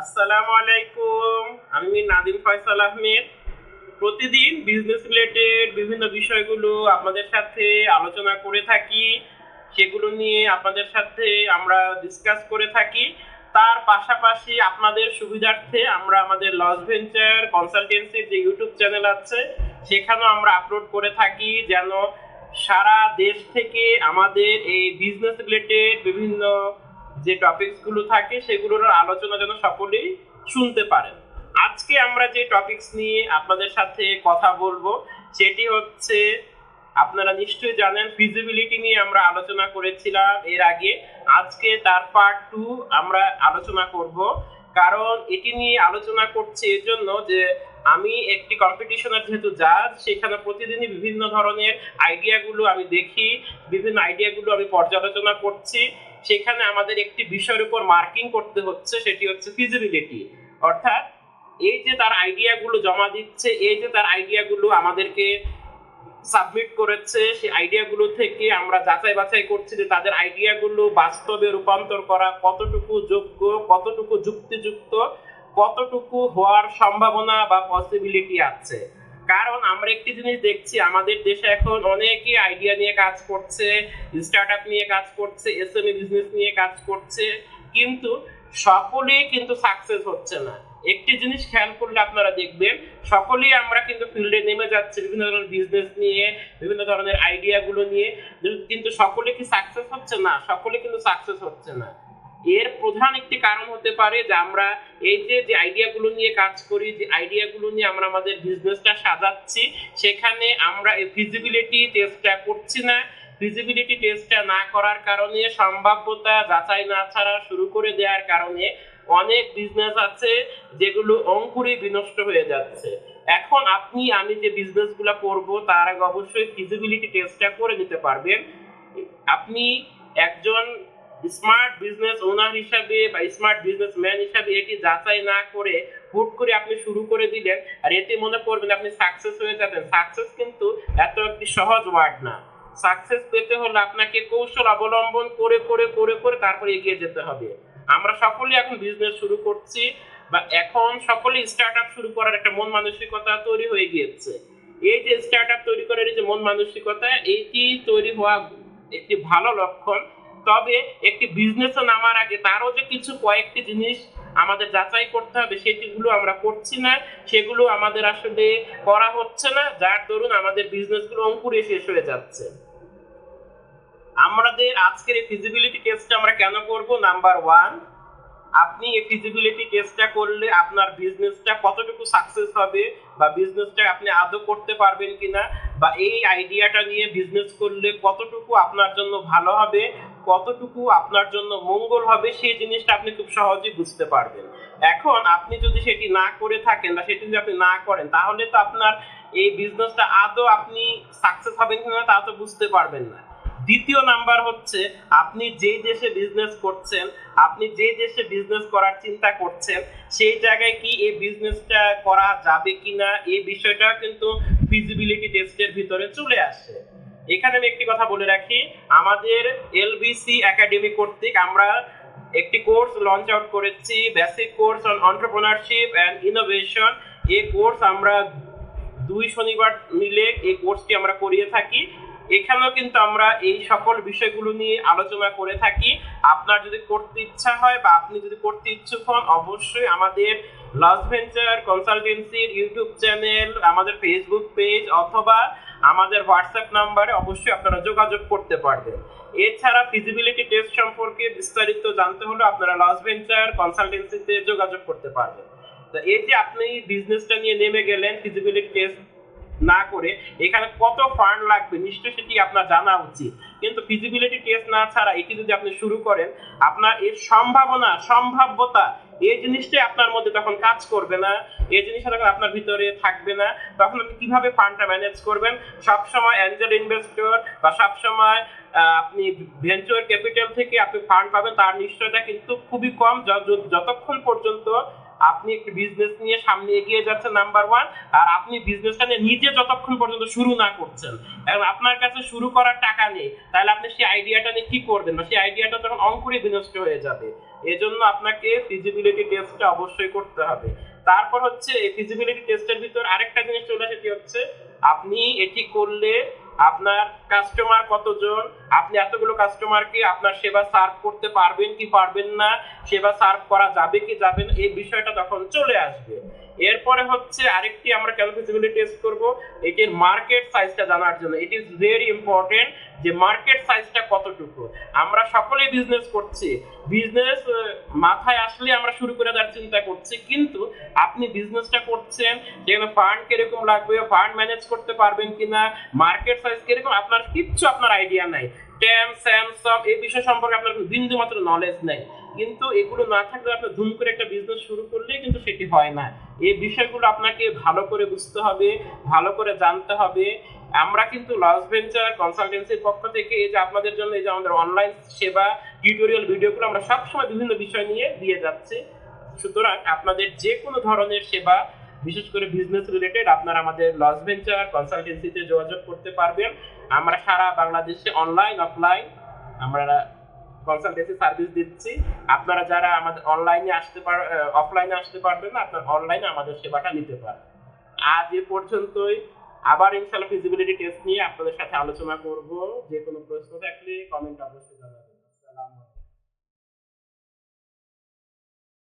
আসসালামু আলাইকুম আমি নাদিম ফয়সাল আহমেদ। প্রতিদিন বিজনেস রিলেটেড বিভিন্ন বিষয়গুলো আপনাদের সাথে আলোচনা করে থাকি। সেগুলো নিয়ে আপনাদের সাথে আমরা ডিসকাস করে থাকি। তার পাশাপাশি আপনাদের সুবিধার্থে আমরা আমাদের লস ভেঞ্চার কনসালটেন্সির যে ইউটিউব চ্যানেল আছে, সেখানেও আমরা আপলোড করে থাকি যেন সারা দেশ থেকে আমাদের এই বিজনেস রিলেটেড বিভিন্ন যে টপিকসগুলো থাকে সেগুলোর আলোচনা যেন সকলেই শুনতে পারেন। আজকে আমরা যে টপিকস নিয়ে আপনাদের সাথে কথা বলব, সেটি হচ্ছে, আপনারা নিশ্চয়ই জানেন ফিজিবিলিটি নিয়ে আমরা আলোচনা করেছিলাম এর আগে। আজকে তার পার্ট টু আমরা আলোচনা করব। কারণ এটি নিয়ে আলোচনা করছি জন্য যে আমি একটি কম্পিটিশনের যেহেতু জাজ সেখানে প্রতিদিনই বিভিন্ন ধরনের আইডিয়াগুলো আমি দেখি, বিভিন্ন আইডিয়াগুলো আমি পর্যালোচনা করছি। সেখানে আমাদের একটি বিষয়ের উপর মার্কিং করতে হচ্ছে, সেটি হচ্ছে ফিজিবিলিটি অর্থাৎ এই যে তার আইডিয়াগুলো জমা দিচ্ছে, এই যে তার আইডিয়াগুলো আমাদেরকে সাবমিট করেছে, সেই আইডিয়াগুলো থেকে আমরা যাচাই বাছাই করছি যে তাদের আইডিয়াগুলো বাস্তবে রূপান্তর করা কতটুকু যোগ্য, কতটুকু যুক্তিযুক্ত, কতটুকু হওয়ার সম্ভাবনা বা পসিবিলিটি আছে। কারণ আমরা একটি জিনিস দেখছি, আমাদের দেশে এখন অনেকে আইডিয়া নিয়ে কাজ করছে স্টার্ট আপ নিয়ে কাজ করছে এসএমই বিজনেস নিয়ে কাজ করছে, কিন্তু সকলেই কিন্তু সাকসেস হচ্ছে না। একটি জিনিস খেয়াল করলে আপনারা দেখবেন, সকলেই আমরা কিন্তু ফিল্ডে নেমে যাচ্ছি, বিভিন্ন ধরনের বিজনেস নিয়ে, বিভিন্ন ধরনের আইডিয়াগুলো নিয়ে, কিন্তু সকলে কি সাকসেস হচ্ছে না? সকলে কিন্তু সাকসেস হচ্ছে না। এর প্রধান একটি কারণ হতে পারে যে আমরা এই যে যে আইডিয়াগুলো নিয়ে কাজ করি, যে আইডিয়াগুলো নিয়ে আমরা আমাদের বিজনেসটা সাজাচ্ছি, সেখানে আমরা এই ফিজিবিলিটি টেস্টটা করছি না। ফিজিবিলিটি টেস্টটা না করার কারণে, সম্ভাব্যতা যাচাই না ছাড়া শুরু করে দেওয়ার কারণে অনেক বিজনেস আছে যেগুলো অঙ্কুরে বিনষ্ট হয়ে যাচ্ছে। এখন আপনি, আমি যে বিজনেসগুলো করব, তার আগে অবশ্যই ফিজিবিলিটি টেস্টটা করে নিতে পারবেন। আপনি একজন স্মার্ট বিজনেস ওনার হিসাবে বা স্মার্ট বিজনেস ম্যান হিসাবে এটি যাচাই না করে হুট করে আপনি শুরু করে দিলেন আর এতে মনে করবেন আপনি সাকসেস হয়ে যাবেন। সাকসেস কিন্তু এত একটি সহজ ওয়ার্ড না। সাকসেস পেতে হলে আপনাকে কৌশল অবলম্বন করে করে করে করে তারপরে এগিয়ে যেতে হবে। আমরা সকলেই এখন বিজনেস শুরু করছি বা এখন সকলেই স্টার্ট আপ শুরু করার একটা মন মানসিকতা তৈরি হয়ে গিয়েছে। এই যে স্টার্ট আপ তৈরি করার যে মন মানসিকতা এইটি তৈরি হওয়া একটি ভালো লক্ষণ। তবে একটি বিজনেসে নামার আগে তারও যে কিছু কয়েকটি জিনিস আমাদের যাচাই করতে হবে, সেটিগুলো আমরা করছি না, সেগুলো আমাদের আসলে করা হচ্ছে না, যার দরুন আমাদের বিজনেসগুলো অঙ্কুরে শেষ হয়ে যাচ্ছে। আমাদের আজকের এই ফিজিবিলিটি টেস্টটা আমরা কেন করব? নাম্বার ওয়ান আপনি এই ফিজিবিলিটি টেস্টটা করলে আপনার বিজনেসটা কতটুকু সাকসেস হবে বা বিজনেসটা আপনি আদৌ করতে পারবেন কিনা বা এই আইডিয়াটা নিয়ে বিজনেস করলে কতটুকু আপনার জন্য ভালো হবে কতটুকু আপনার জন্য মঙ্গল হবে, সেই জিনিসটা আপনি খুব সহজেই বুঝতে পারবেন। এখন আপনি যদি সেটি না করে থাকেন বা সেটি যদি আপনি না করেন, তাহলে তো আপনার এই বিজনেসটা আদৌ আপনি সাকসেস হবেন কিনা তা তো বুঝতে পারবেন না। দ্বিতীয় নাম্বার হচ্ছে, আপনি যে দেশে বিজনেস করছেন, আপনি যে দেশে বিজনেস করার চিন্তা করছেন, সেই জায়গায় কি এই বিজনেসটা করা যাবে কিনা এই বিষয়টা কিন্তু ফিজিবিলিটি টেস্টের ভিতরে চলে আসে। এখানে আমি একটি কথা বলে রাখি, আমাদের এলবিসি একাডেমি কর্তৃক আমরা একটি কোর্স লঞ্চ আউট করেছি basic course on entrepreneurship and innovation এই কোর্স আমরা দুই শনিবার মিলে এই কোর্সটি আমরা করিয়ে থাকি। এখানেও কিন্তু আমরা এই সকল বিষয়গুলো নিয়ে আলোচনা করে থাকি। আপনার যদি করতে ইচ্ছা হয় বা আপনি যদি করতে ইচ্ছুক হন, অবশ্যই আমাদের লস ভেঞ্চার কনসালটেন্সির ইউটিউব চ্যানেল, আমাদের ফেসবুক পেজ অথবা আমাদের হোয়াটসঅ্যাপ নাম্বারে অবশ্যই আপনারা যোগাযোগ করতে পারবেন। এছাড়া ফিজিবিলিটি টেস্ট সম্পর্কে বিস্তারিত জানতে হলে আপনারা লস ভেঞ্চার কনসালটেন্সিতে যোগাযোগ করতে পারবেন। তো এই যে আপনি বিজনেসটা নিয়ে নেমে গেলেন ফিজিবিলিটি টেস্ট না করে, এখানে কত ফান্ড লাগবে নিশ্চয়ই সেটি আপনার জানা উচিত। কিন্তু ফিজিবিলিটি টেস্ট না ছাড়া এটি যদি আপনি শুরু করেন, আপনার এর সম্ভাবনা, সম্ভাব্যতা এই জিনিসটাই আপনার মধ্যে তখন কাজ করবে না। এই জিনিসটা তখন আপনার ভিতরে থাকবে না। তখন আপনি কীভাবে ফান্ডটা ম্যানেজ করবেন? সবসময় অ্যাঞ্জেল ইনভেস্টর বা সবসময় আপনি ভেঞ্চার ক্যাপিটাল থেকে আপনি ফান্ড পাবেন, তার নিশ্চয়তা কিন্তু খুবই কম। যতক্ষণ পর্যন্ত আপনি একটি বিজনেস নিয়ে সামনে এগিয়ে যাচ্ছেন নাম্বার ওয়ান, আর আপনি বিজনেসটা নিয়ে নিজে যতক্ষণ পর্যন্ত শুরু না করছেন, এবং আপনার কাছে শুরু করার টাকা নেই, তাহলে আপনি সেই আইডিয়াটা নিয়ে কি করবেন? বা সেই আইডিয়াটা তখন অঙ্কুরে বিনষ্ট হয়ে যাবে। এজন্য আপনাকে ফিজিবিলিটি টেস্টটা অবশ্যই করতে হবে। তারপর হচ্ছে এই ফিজিবিলিটি টেস্টের ভিতর আরেকটা জিনিস চলে কি হচ্ছে? আপনি এটি করলে আপনার কাস্টমার কতজন, আপনি এতগুলো কাস্টমারকে আপনার সেবা সার্ভ করতে পারবেন কি পারবেন না, সেবা সার্ভ করা যাবে কি যাবে না, এই বিষয়টা তখন চলে আসবে। এরপরে হচ্ছে আরেকটি আমরা কেন টেস্ট করব? এটির মার্কেট সাইজটা জানার জন্য। ইট ইজ ভেরি ইম্পর্টেন্ট যে মার্কেট সাইজটা কতটুকু? আমরা সকলেই বিজনেস করছি। বিজনেস মাথায় আসলে আমরা শুরু করে দেওয়ার চিন্তা করছি। কিন্তু আপনি বিজনেসটা করছেন যেখানে ফান্ড কীরকম লাগবে ফান্ড ম্যানেজ করতে পারবেন কিনা মার্কেট সাইজ কীরকম, আপনার কিচ্ছু আপনার আইডিয়া নাই। ট্যাম স্যাম সব, এই বিষয় সম্পর্কে আপনার বিন্দু মাত্র নলেজ নেই। কিন্তু এগুলো না থাকলে আপনি ধুম করে একটা বিজনেস শুরু করলেই কিন্তু সেটি হয় না। এই বিষয়গুলো আপনাকে ভালো করে বুঝতে হবে, ভালো করে জানতে হবে। আমরা কিন্তু লস ভেঞ্চার কনসালটেন্সির পক্ষ থেকে এই যে আপনাদের জন্য এই যে আমাদের অনলাইন সেবা টিউটোরিয়াল ভিডিওগুলো আমরা সবসময় বিভিন্ন বিষয় নিয়ে দিয়ে যাচ্ছি। সুতরাং আপনাদের যে কোনো ধরনের সেবা, বিশেষ করে বিজনেস রিলেটেড আপনারা আমাদের লস ভেঞ্চার কনসালটেন্সিতে যোগাযোগ করতে পারবেন। আমরা সারা বাংলাদেশে অনলাইন অফলাইন আমরা কনসালটেন্সি সার্ভিস দিচ্ছি। আপনারা যারা আমাদের অনলাইনে আসতে পার অফলাইনে আসতে পারবেন না, আপনার অনলাইনে আমাদের সেবাটা নিতে পারবেন। আজ এ পর্যন্তই। আবার ইনশাআল্লাহ ফিজিবিলিটি টেস্ট নিয়ে আপনাদের সাথে আলোচনা করব। যে কোনো প্রশ্ন থাকলে কমেন্ট অবশ্যই জানাবেন।